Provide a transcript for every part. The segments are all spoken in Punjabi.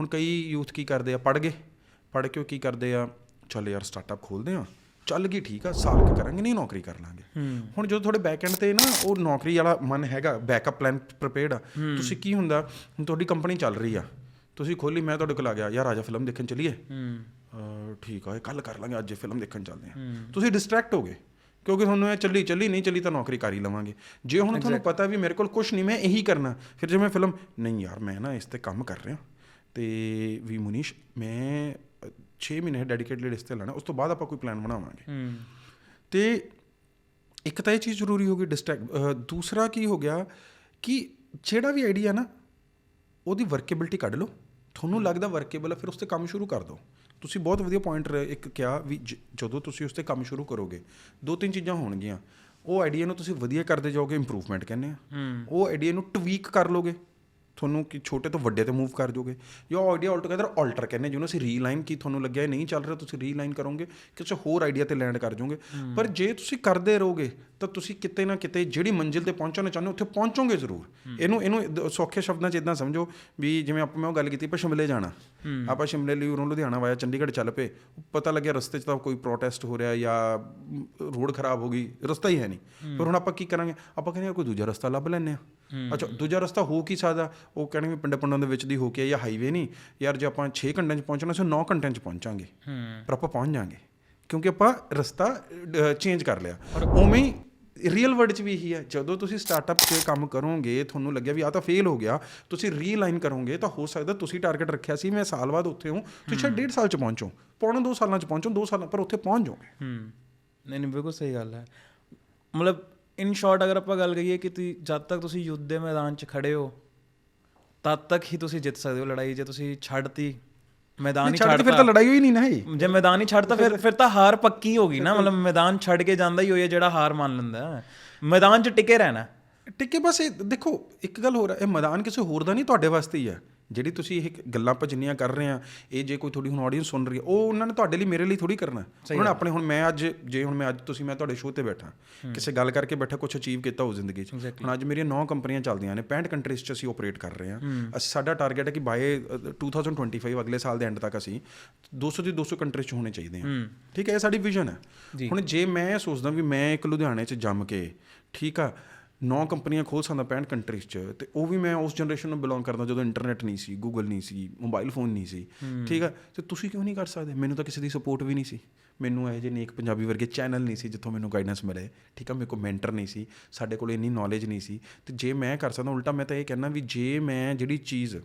ਹੁਣ ਕਈ ਯੂਥ ਕੀ ਕਰਦੇ ਆ ਪੜ ਗਏ ਪੜ ਕੇ ਕੀ ਕਰਦੇ ਆ ਚੱਲ ਯਾਰ ਸਟਾਰਟਅਪ ਖੋਲਦੇ ਆ ਚੱਲ ਗਈ ਠੀਕ ਆ ਸਾਲ ਕੁ ਕਰਾਂਗੇ ਨਹੀਂ ਨੌਕਰੀ ਕਰ ਲਾਂਗੇ। ਹੁਣ ਜਦੋਂ ਤੁਹਾਡੇ ਬੈਕ ਐਂਡ ਤੇ ਨਾ ਉਹ ਨੌਕਰੀ ਵਾਲਾ ਮਨ ਹੈਗਾ ਬੈਕਅਪ ਪਲਾਨ ਪ੍ਰੀਪੇਅਰਡ ਆ ਤੁਸੀਂ ਕੀ ਹੁੰਦਾ ਤੁਹਾਡੀ ਕੰਪਨੀ ਚੱਲ ਰਹੀ ਆ ਤੁਸੀਂ ਖੋਲੀ ਮੈਂ ਤੁਹਾਡੇ ਕੋਲ ਆ ਗਿਆ ਯਾਰ ਆਜਾ ਫਿਲਮ ਦੇਖਣ ਚੱਲੀਏ। ਠੀਕ ਆ ਕੱਲ ਕਰ ਲਾਂਗੇ ਅੱਜ ਫਿਲਮ ਦੇਖਣ ਚੱਲਦੇ ਆ। ਤੁਸੀਂ ਡਿਸਟਰੈਕਟ ਹੋ ਗਏ ਕਿਉਂਕਿ ਤੁਹਾਨੂੰ ਇਹ ਚੱਲੀ ਚੱਲੀ ਨਹੀਂ ਚੱਲੀ ਤਾਂ ਨੌਕਰੀ ਕਰ ਹੀ ਲਵਾਂਗੇ। ਜੇ ਹੁਣ ਤੁਹਾਨੂੰ ਪਤਾ ਵੀ ਮੇਰੇ ਕੋਲ ਕੁਝ ਨਹੀਂ ਮੈਂ ਇਹੀ ਕਰਨਾ ਫਿਰ ਜੇ ਮੈਂ ਫਿਲਮ ਨਹੀਂ ਯਾਰ ਮੈਂ ਨਾ ਇਸ ਤੇ ਕੰਮ ਕਰ ਰਿਹਾ ਤੇ ਵੀ ਮੁਨੀਸ਼ ਮੈਂ 6 ਮਹੀਨੇ ਡੈਡੀਕੇਟਡ ਇਸ ਤੇ ਲਾਣਾ ਉਸ ਤੋਂ ਬਾਅਦ ਆਪਾਂ ਕੋਈ ਪਲਾਨ ਬਣਾਵਾਂਗੇ। ਤੇ ਇੱਕ ਤਾਂ ਇਹ ਚੀਜ਼ ਜ਼ਰੂਰੀ ਹੋ ਗਈ ਡਿਸਟਰੈਕਟ ਦੂਸਰਾ ਕੀ ਹੋ ਗਿਆ ਕਿ ਜਿਹੜਾ ਵੀ ਆਈਡੀਆ ਨਾ ਉਹਦੀ ਵਰਕੇਬਿਲਟੀ ਕੱਢ ਲਓ। ਤੁਹਾਨੂੰ ਲੱਗਦਾ ਵਰਕੇਬਲ ਹੈ ਫਿਰ ਉਸ ਤੇ ਕੰਮ ਸ਼ੁਰੂ ਕਰ ਦਿਓ ਤੁਸੀਂ ਬਹੁਤ ਵਧੀਆ ਪੁਆਇੰਟ ਇੱਕ ਕਿਹਾ ਵੀ ਜਦੋਂ ਤੁਸੀਂ ਉਸ ਤੇ ਕੰਮ ਸ਼ੁਰੂ ਕਰੋਗੇ ਦੋ ਤਿੰਨ ਚੀਜ਼ਾਂ ਹੋਣਗੀਆਂ। ਉਹ ਆਈਡੀਆ ਨੂੰ ਤੁਸੀਂ ਵਧੀਆ ਕਰਦੇ ਜਾਓਗੇ ਇੰਪਰੂਵਮੈਂਟ ਕਹਿੰਦੇ ਆ। ਉਹ ਆਈਡੀਆ ਨੂੰ ਟਵੀਕ ਕਰ ਲੋਗੇ। ਤੁਹਾਨੂੰ ਕਿ ਛੋਟੇ ਤੋਂ ਵੱਡੇ ਤੇ ਮੂਵ ਕਰ ਜੋਗੇ ਜਾਂ ਆਈਡੀਆ ਆਲਟੂਗੇਦਰ ਆਲਟਰ ਕਹਿੰਦੇ ਜਿਹਨੂੰ ਅਸੀਂ ਰੀਲਾਈਨ ਕੀ ਤੁਹਾਨੂੰ ਲੱਗਿਆ ਇਹ ਨਹੀਂ ਚੱਲ ਰਿਹਾ ਤੁਸੀਂ ਰੀਲਾਈਨ ਕਰੋਗੇ ਕਿਸੇ ਹੋਰ ਆਈਡੀਆ ਤੇ ਲੈਂਡ ਕਰ ਜਾਓਗੇ ਪਰ ਜੇ ਤੁਸੀਂ ਕਰਦੇ ਰਹੋਗੇ ਤਾਂ ਤੁਸੀਂ ਕਿਤੇ ਨਾ ਕਿਤੇ ਜਿਹੜੀ ਮੰਜ਼ਿਲ ਤੇ ਪਹੁੰਚਣਾ ਚਾਹੁੰਦੇ ਉੱਥੇ ਪਹੁੰਚੋਗੇ ਜ਼ਰੂਰ। ਇਹਨੂੰ ਇਹਨੂੰ ਸੌਖੇ ਸ਼ਬਦਾਂ 'ਚ ਇਦਾਂ ਸਮਝੋ ਵੀ ਜਿਵੇਂ ਆਪਾਂ ਮੈਂ ਉਹ ਗੱਲ ਕੀਤੀ ਆਪਾਂ ਸ਼ਿਮਲੇ ਜਾਣਾ। ਆਪਾਂ ਸ਼ਿਮਲੇ ਲਈ ਉਰੋਂ ਲੁਧਿਆਣਾ ਵਾਇਆ ਚੰਡੀਗੜ੍ਹ ਚੱਲ ਪਏ। ਪਤਾ ਲੱਗਿਆ ਰਸਤੇ 'ਚ ਤਾਂ ਕੋਈ ਪ੍ਰੋਟੈਸਟ ਹੋ ਰਿਹਾ ਜਾਂ ਰੋਡ ਖਰਾਬ ਹੋ ਗਈ ਰਸਤਾ ਹੀ ਹੈ ਨਹੀਂ। ਪਰ ਹੁਣ ਆਪਾਂ ਕੀ ਕਰਾਂਗੇ? ਆਪਾਂ ਕਹਿੰਦੇ ਕੋਈ ਦੂਜਾ ਰਸਤਾ ਲੱਭ ਲੈਂਦੇ ਆ ਅੱਛਾ ਦੂਜਾ ਰਸਤਾ ਹੋ ਕੀ ਸਕਦਾ? ਉਹ ਕਹਿੰਦੇ ਵੀ ਪਿੰਡ ਪਿੰਡਾਂ ਦੇ ਵਿੱਚ ਦੀ ਹੋ ਕੇ ਜਾਂ ਹਾਈਵੇ ਨਹੀਂ। ਯਾਰ ਜੇ ਆਪਾਂ 6 ਘੰਟਿਆਂ 'ਚ ਪਹੁੰਚਣਾ ਸੀ 9 ਘੰਟਿਆਂ 'ਚ ਪਹੁੰਚਾਂਗੇ। ਪਰ ਆਪਾਂ ਪਹੁੰਚ ਜਾਾਂਗੇ। ਕਿਉਂਕਿ ਆਪਾਂ ਰਸਤਾ ਚੇਂਜ ਕਰ ਲਿਆ। ਉਵੇਂ ਹੀ ਰੀਅਲ ਵਰਲਡ 'ਚ ਵੀ ਇਹੀ ਹੈ। ਜਦੋਂ ਤੁਸੀਂ ਸਟਾਰਟਅਪ 'ਚ ਕੰਮ ਕਰੋਗੇ ਤੁਹਾਨੂੰ ਲੱਗਿਆ ਵੀ ਆ ਤਾਂ ਫੇਲ ਹੋ ਗਿਆ ਤੁਸੀਂ ਰੀਲਾਈਨ ਕਰੋਗੇ ਤਾਂ ਹੋ ਸਕਦਾ ਤੁਸੀਂ ਟਾਰਗੇਟ ਰੱਖਿਆ ਸੀ ਮੈਂ ਸਾਲ ਬਾਅਦ ਉੱਥੇ ਹੂੰ ਤੁਸੀਂ ਸ਼ਾਇਦ ਡੇਢ ਸਾਲ 'ਚ ਪਹੁੰਚੋ। ਪੌਣੇ 2 ਸਾਲਾਂ 'ਚ ਪਹੁੰਚੋ 2 ਸਾਲਾਂ ਪਰ ਉੱਥੇ ਪਹੁੰਚ ਜਾਓਗੇ। ਹੂੰ। ਨਹੀਂ ਨਹੀਂ ਬਿਲਕੁਲ ਸਹੀ ਗੱਲ ਹੈ। ਮਤਲਬ ਇਨ ਸ਼ਾਰਟ ਅਗਰ ਆਪਾਂ ਗੱਲ ਕਰੀਏ ਕਿ ਤੁਸੀਂ ਜਦ ਤੱਕ ਤੁਸੀਂ ਯੁੱਧ ਦੇ ਮੈਦਾਨ 'ਚ ਖੜੇ ਹੋ ਤਦ ਤੱਕ ਹੀ ਤੁਸੀਂ ਜਿੱਤ ਸਕਦੇ ਹੋ ਲੜਾਈ। ਜੇ ਤੁਸੀਂ ਛੱਡਤੀ ਮੈਦਾਨ ਹੀ ਛੱਡ ਕੇ ਫਿਰ ਤਾਂ ਲੜਾਈ ਹੋਈ ਨਹੀਂ ਨਾ ਇਹ। ਜੇ ਮੈਦਾਨ ਹੀ ਛੱਡਤਾ ਫਿਰ ਫਿਰ ਤਾਂ ਹਾਰ ਪੱਕੀ ਹੋ ਗਈ ਨਾ ਮਤਲਬ ਮੈਦਾਨ ਛੱਡ ਕੇ ਜਾਂਦਾ ਹੀ ਹੋਇਆ ਜਿਹੜਾ ਹਾਰ ਮੰਨ ਲੈਂਦਾ। ਮੈਦਾਨ 'ਚ ਟਿਕੇ ਰਹਿਣਾ। ਟਿੱਕੇ ਬਸ ਇਹ ਦੇਖੋ ਇੱਕ ਗੱਲ ਹੋਰ ਹੈ ਇਹ ਮੈਦਾਨ ਕਿਸੇ ਹੋਰ ਦਾ ਨਹੀਂ ਤੁਹਾਡੇ ਵਾਸਤੇ ਹੀ ਹੈ। ਜਿਹੜੀ ਤੁਸੀਂ ਇਹ ਗੱਲਾਂ ਆਪਾਂ ਜਿੰਨੀਆਂ ਕਰ ਰਹੇ ਆ ਇਹ ਜੇ ਕੋਈ ਤੁਹਾਡੀ ਹੁਣ ਆਡੀਅנס ਸੁਣ ਰਹੀ ਹੈ ਉਹ ਉਹਨਾਂ ਨੇ ਤੁਹਾਡੇ ਲਈ ਮੇਰੇ ਲਈ ਥੋੜੀ ਕਰਨਾ। ਉਹਨਾਂ ਨੇ ਆਪਣੇ ਹੁਣ ਮੈਂ ਅੱਜ ਜੇ ਹੁਣ ਮੈਂ ਅੱਜ ਤੁਸੀਂ ਮੈਂ ਤੁਹਾਡੇ ਸ਼ੋਅ ਤੇ ਬੈਠਾ ਕਿਸੇ ਗੱਲ ਕਰਕੇ ਬੈਠਾ ਕੁਝ ਅਚੀਵ ਕੀਤਾ ਹੋ ਜ਼ਿੰਦਗੀ 'ਚ। ਹੁਣ ਅੱਜ ਮੇਰੀਆਂ 9 ਕੰਪਨੀਆਂ ਚੱਲਦੀਆਂ ਨੇ 65 ਕੰਟਰੀਜ਼ 'ਚ ਅਸੀਂ ਆਪਰੇਟ ਕਰ ਰਹੇ ਅਸੀਂ ਸਾਡਾ ਟਾਰਗੇਟ ਹੈ ਕਿ ਬਾਏ 2025 ਅਗਲੇ ਸਾਲ ਦੇ ਐਂਡ ਤੱਕ ਅਸੀਂ 200 ਦੀ 200 ਕੰਟਰੀਜ਼ 'ਚ ਹੋਣੇ ਚਾਹੀਦੇ ਹਾਂ। ਠੀਕ ਹੈ ਇਹ ਸਾਡੀ ਵਿਜ਼ਨ ਹੈ। ਹੁਣ ਜੇ ਮੈਂ ਸੋਚਦਾ ਵੀ ਮੈਂ ਇੱਕ ਲੁਧਿਆਣੇ 'ਚ ਜੰਮ ਕੇ ਠੀਕ ਆ ਨੌ ਕੰਪਨੀਆਂ ਖੋਲ ਸਕਦਾ 65 ਕੰਟਰੀਜ਼ 'ਚ ਤੇ ਉਹ ਵੀ ਮੈਂ ਉਸ ਜਨਰੇਸ਼ਨ ਨੂੰ ਬਿਲੋਂਗ ਕਰਦਾ ਜਦੋਂ ਇੰਟਰਨੈਟ ਨਹੀਂ ਸੀ ਗੂਗਲ ਨਹੀਂ ਸੀ ਮੋਬਾਈਲ ਫੋਨ ਨਹੀਂ ਸੀ। ਠੀਕ ਆ? ਤੇ ਤੁਸੀਂ ਕਿਉਂ ਨਹੀਂ ਕਰ ਸਕਦੇ? ਮੈਨੂੰ ਤਾਂ ਕਿਸੇ ਦੀ ਸਪੋਰਟ ਵੀ ਨਹੀਂ ਸੀ। ਮੈਨੂੰ ਇਹ ਜਿਹੇ ਨੇਕ ਪੰਜਾਬੀ ਵਰਗੇ ਚੈਨਲ ਨਹੀਂ ਸੀ ਜਿੱਥੋਂ ਮੈਨੂੰ ਗਾਈਡੈਂਸ ਮਿਲੇ। ਠੀਕ ਆ? ਮੇਰੇ ਕੋਲ ਮੈਂਟਰ ਨਹੀਂ ਸੀ। ਸਾਡੇ ਕੋਲ ਇੰਨੀ ਨੌਲੇਜ ਨਹੀਂ ਸੀ। ਤੇ ਜੇ ਮੈਂ ਕਰ ਸਕਦਾ ਉਲਟਾ ਮੈਂ ਤਾਂ ਇਹ ਕਹਿਣਾ ਵੀ ਜੇ ਮੈਂ ਜਿਹੜੀ ਚੀਜ਼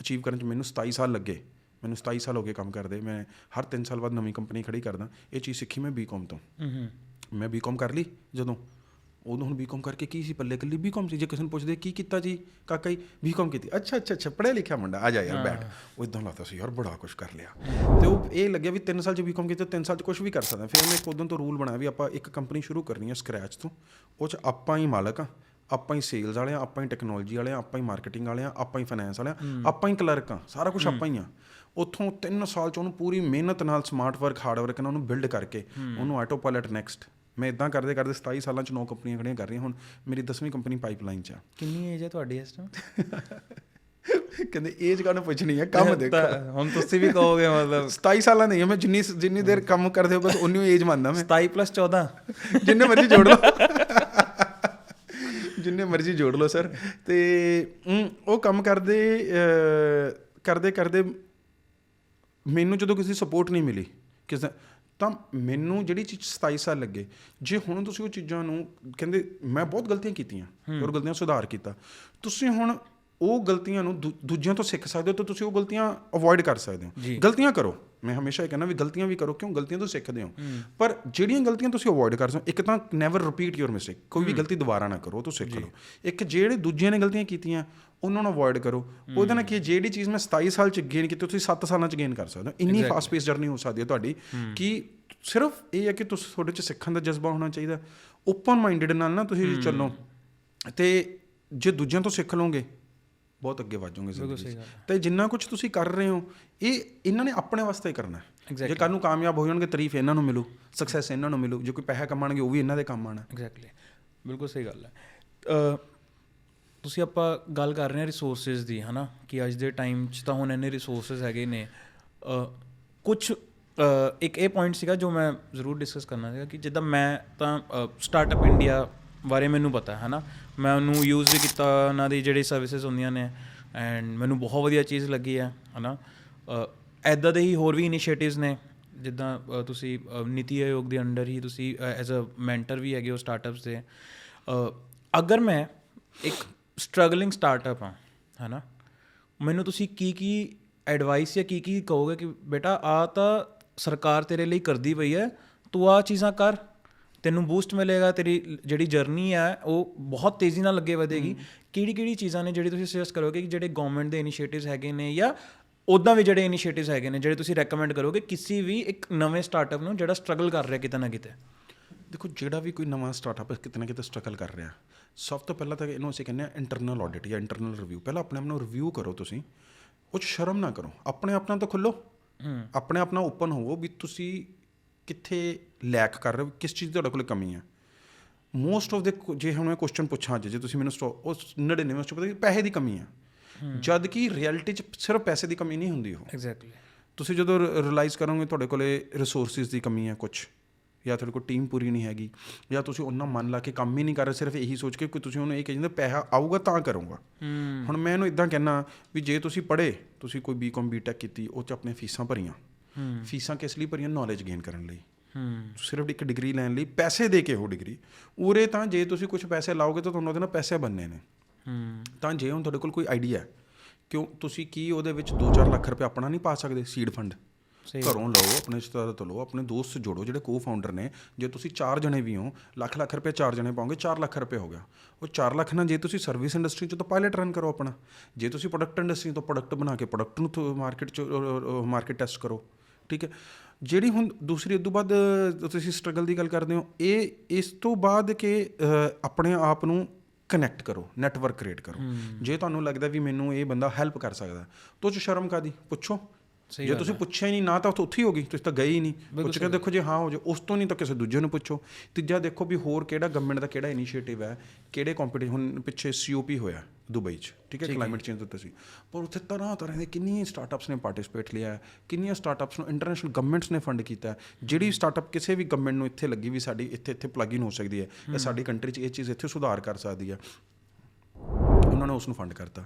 ਅਚੀਵ ਕਰਨ 'ਚ ਮੈਨੂੰ 27 ਸਾਲ ਲੱਗੇ ਮੈਨੂੰ 27 ਸਾਲ ਹੋ ਗਏ ਕੰਮ ਕਰਦੇ ਮੈਂ ਹਰ 3 ਸਾਲ ਬਾਅਦ ਨਵੀਂ ਕੰਪਨੀ ਖੜੀ ਕਰਦਾ ਇਹ ਚੀਜ਼ ਸਿੱਖੀ ਮੈਂ ਬੀਕਾਮ ਤੋਂ। ਮੈਂ ਬੀਕਾਮ ਕਰ ਲਈ ਜਦੋਂ? ਉਦੋਂ ਹੁਣ ਬੀਕਾਮ ਕਰਕੇ ਕੀ ਸੀ ਪੱਲੇ ਕੱਲੀ ਬੀਕਾਮ ਸੀ? ਜੇ ਕਿਸੇ ਨੂੰ ਪੁੱਛਦੇ ਕੀ ਕੀਤਾ ਜੀ? ਕਾਕਾ ਜੀ ਬੀਕਾਮ ਕੀਤੀ। ਅੱਛਾ ਅੱਛਾ ਅੱਛਾ ਪੜ੍ਹਿਆ ਲਿਖਿਆ ਮੁੰਡਾ। ਆ ਜਾ ਯਾਰ ਬੈਠ। ਉਹ ਇਦਾਂ ਲੱਗਦਾ ਸੀ ਯਾਰ ਬੜਾ ਕੁਝ ਕਰ ਲਿਆ। ਤੇ ਉਹ ਇਹ ਲੱਗਿਆ ਵੀ 3 ਸਾਲ ਚ ਬੀਕਾਮ ਕੀਤਾ 3 ਸਾਲ ਚ ਕੁਝ ਵੀ ਕਰ ਸਕਦਾ। ਫਿਰ ਮੈਂ ਇੱਕ ਉਦੋਂ ਤੋਂ ਰੂਲ ਬਣਾਇਆ ਵੀ ਆਪਾਂ ਇੱਕ ਕੰਪਨੀ ਸ਼ੁਰੂ ਕਰਨੀ ਹੈ ਸਕ੍ਰੈਚ ਤੋਂ। ਉਹ ਚ ਆਪਾਂ ਹੀ ਮਾਲਕ ਆ। ਆਪਾਂ ਹੀ ਸੇਲਸ ਵਾਲੇ ਆ ਆਪਾਂ ਹੀ ਟੈਕਨੋਲੋਜੀ ਵਾਲੇ ਆ ਆਪਾਂ ਹੀ ਮਾਰਕੀਟਿੰਗ ਵਾਲੇ ਆ ਆਪਾਂ ਹੀ ਫਾਈਨੈਂਸ ਵਾਲੇ ਆ ਆਪਾਂ ਹੀ ਕਲਰਕ ਆ। ਸਾਰਾ ਕੁਝ ਆਪਾਂ ਹੀ ਆ। ਉੱਥੋਂ 3 ਸਾਲ ਚ ਉਹਨੂੰ ਪੂਰੀ ਮਿਹਨਤ ਨਾਲ ਸਮਾਰਟ ਵਰਕ ਹਾਰਡ ਵਰਕ ਨਾਲ ਉਹਨੂੰ ਬਿਲਡ ਕਰਕੇ ਉਹਨੂੰ ਆਟੋ ਪਾਇਲਟ ਨੈਕਸਟ ਮੈਂ ਇਦਾਂ ਕਰਦੇ ਕਰਦੇ 27 ਸਾਲਾਂ ਚ 9 ਕੰਪਨੀਆਂ ਖੜੀਆਂ ਕਰ ਰਹੀਆਂ ਹੁਣ ਮੇਰੀ 10ਵੀਂ ਕੰਪਨੀ ਪਾਈਪਲਾਈਨ ਚ ਆ। ਕਿੰਨੀ ਏਜ ਹੈ ਤੁਹਾਡੀ ਇਸ ਟਾਈਮ ਕਹਿੰਦੇ ਏਜ ਕਾਹਨੂੰ ਪੁੱਛਣੀ ਹੈ? ਕੰਮ ਦੇਖੋ। ਹੁਣ ਤੁਸੀਂ ਵੀ ਕਹੋਗੇ ਮਤਲਬ। 27 ਸਾਲਾਂ ਨਹੀਂ ਹੈ, ਮੈਂ ਜਿੰਨੀ ਜਿੰਨੀ ਦੇਰ ਕੰਮ ਕਰਦੇ ਹੋਗਾ ਉਨੀ ਏਜ ਮੰਨਦਾ ਮੈਂ। 27 14 ਜਿੰਨੇ ਮਰਜ਼ੀ ਜੋੜ ਲਓ। ਜਿੰਨੇ ਮਰਜ਼ੀ ਜੋੜ ਲਓ ਸਰ ਤੇ ਉਹ ਕੰਮ ਕਰਦੇ ਕਰਦੇ ਕਰਦੇ ਮੈਨੂੰ ਜਦੋਂ ਕਿਸੇ ਸਪੋਰਟ ਨਹੀਂ ਮਿਲੀ ਕਿਸੇ ਤਾਂ ਮੈਨੂੰ ਜਿਹੜੀ ਚੀਜ਼ 27 ਸਾਲ ਲੱਗੇ ਜੇ ਹੁਣ ਤੁਸੀਂ ਉਹ ਚੀਜ਼ਾਂ ਨੂੰ ਕਹਿੰਦੇ ਮੈਂ ਬਹੁਤ ਗਲਤੀਆਂ ਕੀਤੀਆਂ ਔਰ ਗਲਤੀਆਂ ਸੁਧਾਰ ਕੀਤਾ ਤੁਸੀਂ ਹੁਣ ਉਹ ਗਲਤੀਆਂ ਨੂੰ ਦੂਜਿਆਂ ਤੋਂ ਸਿੱਖ ਸਕਦੇ ਹੋ ਤਾਂ ਤੁਸੀਂ ਉਹ ਗਲਤੀਆਂ ਅਵੋਇਡ ਕਰ ਸਕਦੇ ਹੋ। ਗਲਤੀਆਂ ਕਰੋ। ਮੈਂ ਹਮੇਸ਼ਾ ਇਹ ਕਹਿੰਦਾ ਵੀ ਗਲਤੀਆਂ ਵੀ ਕਰੋ ਕਿਉਂ? ਗਲਤੀਆਂ ਤੋਂ ਸਿੱਖਦੇ ਹੋ। ਪਰ ਜਿਹੜੀਆਂ ਗਲਤੀਆਂ ਤੁਸੀਂ ਅਵੋਇਡ ਕਰ ਸਕਦੇ ਹੋ ਇੱਕ ਤਾਂ ਨੈਵਰ ਰਿਪੀਟ ਯੂਰ ਮਿਸਟੇਕ ਕੋਈ ਵੀ ਗਲਤੀ ਦੁਬਾਰਾ ਨਾ ਕਰੋ ਤੋਂ ਸਿੱਖ ਲਓ। ਇੱਕ ਜਿਹੜੇ ਦੂਜਿਆਂ ਨੇ ਗਲਤੀਆਂ ਕੀਤੀਆਂ ਉਹਨਾਂ ਨੂੰ ਅਵੋਇਡ ਕਰੋ। ਉਹਦੇ ਨਾਲ ਕੀ ਹੈ, ਜਿਹੜੀ ਚੀਜ਼ ਮੈਂ 27 ਸਾਲ ਚ ਗੇਨ ਕੀਤੀ ਤੁਸੀਂ 7 ਸਾਲਾਂ ਚ ਗੇਨ ਕਰ ਸਕਦੇ ਹੋ। ਇੰਨੀ ਫਾਸਟ ਪੇਸ ਜਰਨੀ ਹੋ ਸਕਦੀ ਹੈ ਤੁਹਾਡੀ ਕਿ ਸਿਰਫ ਇਹ ਹੈ ਕਿ ਤੁਸੀਂ ਤੁਹਾਡੇ ਚ ਸਿੱਖਣ ਦਾ ਜਜ਼ਬਾ ਹੋਣਾ ਚਾਹੀਦਾ। ਓਪਨ ਮਾਈਂਡਡ ਨਾਲ ਨਾ ਤੁਸੀਂ ਚੱਲੋ। ਤੇ ਜੇ ਦੂਜਿਆਂ ਤੋਂ ਸਿੱਖ ਲਓਗੇ ਬਹੁਤ ਅੱਗੇ ਵਧੋਗੇ ਜ਼ਿੰਦਗੀ ਤੇ ਜਿੰਨਾ ਕੁਝ ਤੁਸੀਂ ਕਰ ਰਹੇ ਹੋ ਇਹ ਇਹਨਾਂ ਨੇ ਆਪਣੇ ਵਾਸਤੇ ਹੀ ਕਰਨਾ ਹੈ। ਜੇ ਕੱਲ ਨੂੰ ਕਾਮਯਾਬ ਹੋ ਜਾਣਗੇ ਤਾਰੀਫ ਇਹਨਾਂ ਨੂੰ ਮਿਲੂ ਸਕਸੈਸ ਇਹਨਾਂ ਨੂੰ ਮਿਲੂ ਜੇ ਕੋਈ ਪੈਸਾ ਕਮਾਣਗੇ ਉਹ ਵੀ ਇਹਨਾਂ ਦੇ ਕੰਮ ਆਣਾ ਐਗਜ਼ੈਕਟਲੀ ਬਿਲਕੁਲ ਸਹੀ ਗੱਲ ਹੈ। ਤੁਸੀਂ ਆਪਾਂ ਗੱਲ ਕਰ ਰਹੇ ਹਾਂ ਰਿਸੋਰਸਸ ਦੀ ਹਨਾ? ਕਿ ਅੱਜ ਦੇ ਟਾਈਮ 'ਚ ਤਾਂ ਹੁਣ ਇੰਨੇ ਰਿਸੋਰਸਸ ਹੈਗੇ ਨੇ। ਕੁਝ ਇੱਕ ਇਹ ਪੁਆਇੰਟ ਸੀਗਾ ਜੋ ਮੈਂ ਜ਼ਰੂਰ ਡਿਸਕਸ ਕਰਨਾ ਸੀਗਾ ਕਿ ਜਿੱਦਾਂ ਮੈਂ ਤਾਂ ਸਟਾਰਟਅਪ ਇੰਡੀਆ ਬਾਰੇ ਮੈਨੂੰ ਪਤਾ ਹੈ ਨਾ ਮੈਂ ਉਹਨੂੰ ਯੂਜ਼ ਵੀ ਕੀਤਾ, ਉਹਨਾਂ ਦੀ ਜਿਹੜੀ ਸਰਵਿਸਿਜ਼ ਹੁੰਦੀਆਂ ਨੇ ਐਂਡ ਮੈਨੂੰ ਬਹੁਤ ਵਧੀਆ ਚੀਜ਼ ਲੱਗੀ ਹੈ, ਹਨਾ? ਐਦਾਂ ਦੇ ਹੀ ਹੋਰ ਵੀ ਇਨੀਸ਼ੀਏਟਿਵਸ ਨੇ, ਜਿੱਦਾਂ ਤੁਸੀਂ ਨੀਤੀ ਆਯੋਗ ਦੇ ਅੰਡਰ ਹੀ ਤੁਸੀਂ ਐਜ਼ ਅ ਮੈਂਟਰ ਵੀ ਹੈਗੇ ਹੋ ਸਟਾਰਟਅਪਸ ਦੇ। ਅਗਰ ਮੈਂ ਇੱਕ ਸਟਰਗਲਿੰਗ ਸਟਾਰਟਅਪ ਹਾਂ, ਹੈਨਾ? ਮੈਨੂੰ ਤੁਸੀਂ ਕੀ ਕੀ ਐਡਵਾਈਸ ਜਾਂ ਕੀ ਕੀ ਕਹੋਗੇ ਕਿ ਬੇਟਾ ਆ ਤਾਂ ਸਰਕਾਰ ਤੇਰੇ ਲਈ ਕਰਦੀ ਪਈ ਹੈ ਤੂੰ ਆ ਚੀਜ਼ਾਂ ਕਰ ਤੈਨੂੰ ਬੂਸਟ ਮਿਲੇਗਾ ਤੇਰੀ ਜਿਹੜੀ ਜਰਨੀ ਹੈ ਉਹ ਬਹੁਤ ਤੇਜ਼ੀ ਨਾਲ ਅੱਗੇ ਵਧੇਗੀ। ਕਿਹੜੀ ਕਿਹੜੀ ਚੀਜ਼ਾਂ ਨੇ ਜਿਹੜੀ ਤੁਸੀਂ ਸੁਜੈਸਟ ਕਰੋਗੇ ਕਿ ਜਿਹੜੇ ਗਵਰਨਮੈਂਟ ਦੇ ਇਨੀਸ਼ੀਏਟਿਵਸ ਹੈਗੇ ਨੇ ਜਾਂ ਉਦਾਂ ਵੀ ਜਿਹੜੇ ਇਨੀਸ਼ੀਏਟਿਵਸ ਹੈਗੇ ਨੇ ਜਿਹੜੇ ਤੁਸੀਂ ਰეკਮੈਂਡ ਕਰੋਗੇ ਕਿਸੇ ਵੀ ਇੱਕ ਨਵੇਂ ਸਟਾਰਟਅਪ ਨੂੰ ਜਿਹੜਾ ਸਟਰਗਲ ਕਰ ਰਿਹਾ ਕਿਤੇ ਨਾ ਕਿਤੇ? ਦੇਖੋ ਜਿਹੜਾ ਵੀ ਕੋਈ ਨਵਾਂ ਸਟਾਰਟਅਪ ਕਿਤੇ ਨਾ ਕਿਤੇ ਸਟਰਗਲ ਕਰ ਰਿਹਾ ਸਭ ਤੋਂ ਪਹਿਲਾਂ ਤਾਂ ਇਹਨੂੰ ਅਸੀਂ ਕਹਿੰਦੇ ਆ ਇੰਟਰਨਲ ਆਡਿਟ ਜਾਂ ਇੰਟਰਨਲ ਰਿਵਿਊ ਪਹਿਲਾਂ ਆਪਣੇ ਆਪ ਨੂੰ ਰਿਵਿਊ ਕਰੋ ਤੁਸੀਂ ਉਹ ਸ਼ਰਮ ਨਾ ਕਰੋ। ਆਪਣੇ ਆਪ ਨਾਲ ਤਾਂ ਖੁੱਲੋ। ਆਪਣੇ ਆਪ ਨਾਲ ਓਪਨ ਹੋਵੋ ਵੀ ਤੁਸੀਂ ਕਿੱਥੇ ਲੈਕ ਕਰ ਰਹੇ ਹੋ ਕਿਸ ਚੀਜ਼ ਦੀ ਤੁਹਾਡੇ ਕੋਲ ਕਮੀ ਹੈ। ਮੋਸਟ ਆਫ ਦੇ ਜੇ ਹੁਣ ਮੈਂ ਕੁਐਸਚਨ ਪੁੱਛਾਂ ਅੱਜ ਜੇ ਤੁਸੀਂ ਮੈਨੂੰ ਸਟੋ- ਉਹ 99 ਵਿੱਚ ਪਤਾ ਕਿ ਪੈਸੇ ਦੀ ਕਮੀ ਹੈ। ਜਦ ਕਿ ਰਿਐਲਿਟੀ 'ਚ ਸਿਰਫ ਪੈਸੇ ਦੀ ਕਮੀ ਨਹੀਂ ਹੁੰਦੀ ਉਹ। ਐਗਜ਼ੈਕਟਲੀ ਤੁਸੀਂ ਜਦੋਂ ਰਿਅਲਾਈਜ਼ ਕਰੋਗੇ ਤੁਹਾਡੇ ਕੋਲੇ ਰਿਸੋਰਸਿਸ ਦੀ ਕਮੀ ਹੈ ਕੁਝ ਜਾਂ ਤੁਹਾਡੇ ਕੋਲ ਟੀਮ ਪੂਰੀ ਨਹੀਂ ਹੈਗੀ ਜਾਂ ਤੁਸੀਂ ਉਹਨਾਂ ਮਨ ਲਾ ਕੇ ਕੰਮ ਹੀ ਨਹੀਂ ਕਰ ਰਹੇ ਸਿਰਫ ਇਹੀ ਸੋਚ ਕੇ ਕਿ ਤੁਸੀਂ ਉਹਨੂੰ ਇਹ ਕਹਿੰਦੇ ਪੈਸਾ ਆਊਗਾ ਤਾਂ ਕਰੂੰਗਾ। ਹੁਣ ਮੈਂ ਇਹਨੂੰ ਇਦਾਂ ਕਹਿਣਾ ਵੀ ਜੇ ਤੁਸੀਂ ਪੜ੍ਹੇ ਤੁਸੀਂ ਕੋਈ ਬੀਕਾਮ ਬੀਟੈਕ ਕੀਤੀ ਉਹ ਚ ਆਪਣੇ ਫੀਸਾਂ ਭਰੀਆਂ। ਫੀਸਾਂ ਕਿਸ ਲਈ ਭਰੀਆਂ? ਨੌਲੇਜ ਗੇਨ ਕਰਨ ਲਈ। ਹੂੰ। ਸਿਰਫ ਇੱਕ ਡਿਗਰੀ ਲੈਣ ਲਈ ਪੈਸੇ ਦੇ ਕੇ ਉਹ ਡਿਗਰੀ ਉਰੇ ਤਾਂ ਜੇ ਤੁਸੀਂ ਕੁਝ ਪੈਸੇ ਲਾਓਗੇ ਤਾਂ ਤੁਹਾਨੂੰ ਉਹਦੇ ਨਾਲ ਪੈਸੇ ਬਣਨੇ ਨੇ। ਹੂੰ। ਤਾਂ ਜੇ ਹੁਣ ਤੁਹਾਡੇ ਕੋਲ ਕੋਈ ਆਈਡੀਆ ਕਿਉਂ ਤੁਸੀਂ ਕੀ ਉਹਦੇ ਵਿੱਚ 2-4 ਲੱਖ ਰੁਪਏ ਆਪਣਾ ਨਹੀਂ ਪਾ ਸਕਦੇ? ਸੀਡ ਫੰਡ ਘਰੋਂ ਲਓ ਆਪਣੇ ਰਿਸ਼ਤੇਦਾਰਾਂ ਤੋਂ ਲਓ ਆਪਣੇ ਦੋਸਤ ਜੋੜੋ ਜਿਹੜੇ ਕੋ-ਫਾਊਂਡਰ ਨੇ। ਜੇ ਤੁਸੀਂ ਚਾਰ ਜਣੇ ਵੀ ਹੋ ਲੱਖ ਲੱਖ ਰੁਪਏ ਚਾਰ ਜਣੇ ਪਾਓਗੇ 4 ਲੱਖ ਰੁਪਏ ਹੋ ਗਿਆ। ਉਹ 4 ਲੱਖ ਨਾਲ ਜੇ ਤੁਸੀਂ ਸਰਵਿਸ ਇੰਡਸਟਰੀ ਚ ਤਾਂ ਪਾਇਲਟ ਰਨ ਕਰੋ ਆਪਣਾ। ਜੇ ਤੁਸੀਂ ਪ੍ਰੋਡਕਟ ਇੰਡਸਟਰੀ ਤੋਂ ਪ੍ਰੋਡਕਟ ਬਣਾ ਕੇ ਪ੍ਰੋਡਕਟ ਨੂੰ ਮਾਰਕੀਟ ਚ ਮਾਰਕੀਟ ਟੈਸਟ ਕਰੋ ਠੀਕ ਹੈ? ਜਿਹੜੀ ਹੁਣ ਦੂਸਰੀ ਉਦੋਂ ਬਾਅਦ ਤੁਸੀਂ ਸਟਰਗਲ ਦੀ ਗੱਲ ਕਰਦੇ ਹੋ ਇਹ ਇਸ ਤੋਂ ਬਾਅਦ ਕਿ ਆਪਣੇ ਆਪ ਨੂੰ ਕਨੈਕਟ ਕਰੋ ਨੈਟਵਰਕ ਕ੍ਰੀਏਟ ਕਰੋ। ਜੇ ਤੁਹਾਨੂੰ ਲੱਗਦਾ ਵੀ ਮੈਨੂੰ ਇਹ ਬੰਦਾ ਹੈਲਪ ਕਰ ਸਕਦਾ ਤੋ ਚ ਸ਼ਰਮ ਕਾਦੀ ਪੁੱਛੋ। ਜੇ ਤੁਸੀਂ ਪੁੱਛਿਆ ਹੀ ਨਹੀਂ ਨਾ ਤਾਂ ਉੱਥੇ ਉੱਥੇ ਹੀ ਗਈ ਤੁਸੀਂ ਤਾਂ ਗਏ ਹੀ ਨਹੀਂ। ਪੁੱਛ ਕੇ ਦੇਖੋ ਜੇ ਹਾਂ ਹੋ ਜਾ ਉਸ ਤੋਂ ਨਹੀਂ ਤਾਂ ਕਿਸੇ ਦੂਜੇ ਨੂੰ ਪੁੱਛੋ। ਤੀਜਾ ਦੇਖੋ ਵੀ ਹੋਰ ਕਿਹੜਾ ਗਵਰਨਮੈਂਟ ਦਾ ਕਿਹੜਾ ਇਨੀਸ਼ੀਏਟਿਵ ਹੈ ਕਿਹੜੇ ਕੰਪੀਟੀਸ਼ਨ ਹੁਣ ਪਿੱਛੇ ਸੀਓਪੀ ਹੋਇਆ ਦੁਬਈ 'ਚ ਠੀਕ ਹੈ ਕਲਾਈਮੇਟ ਚੇਂਜ ਉੱਤੇ ਸੀ। ਪਰ ਉੱਥੇ ਤਰ੍ਹਾਂ ਤਰ੍ਹਾਂ ਦੇ ਕਿੰਨੀਆਂ ਸਟਾਰਟਅਪਸ ਨੇ ਪਾਰਟਿਸਿਪੇਟ ਲਿਆ ਕਿੰਨੀਆਂ ਸਟਾਰਟਅਪਸ ਨੂੰ ਇੰਟਰਨੈਸ਼ਨਲ ਗਵਰਨਮੈਂਟਸ ਨੇ ਫੰਡ ਕੀਤਾ। ਜਿਹੜੀ ਸਟਾਰਟਅਪ ਕਿਸੇ ਵੀ ਗਵਰਨਮੈਂਟ ਨੂੰ ਇੱਥੇ ਲੱਗੀ ਵੀ ਸਾਡੀ ਇੱਥੇ ਇੱਥੇ ਪਲੱਗ ਇਨ ਹੋ ਸਕਦੀ ਹੈ ਸਾਡੀ ਕੰਟਰੀ 'ਚ ਇਹ ਚੀਜ਼ ਇੱਥੇ ਸੁਧਾਰ ਕਰ ਸਕਦੀ ਹੈ ਉਹਨਾਂ ਨੇ ਉਸ ਨੂੰ ਫੰਡ ਕਰਤਾ।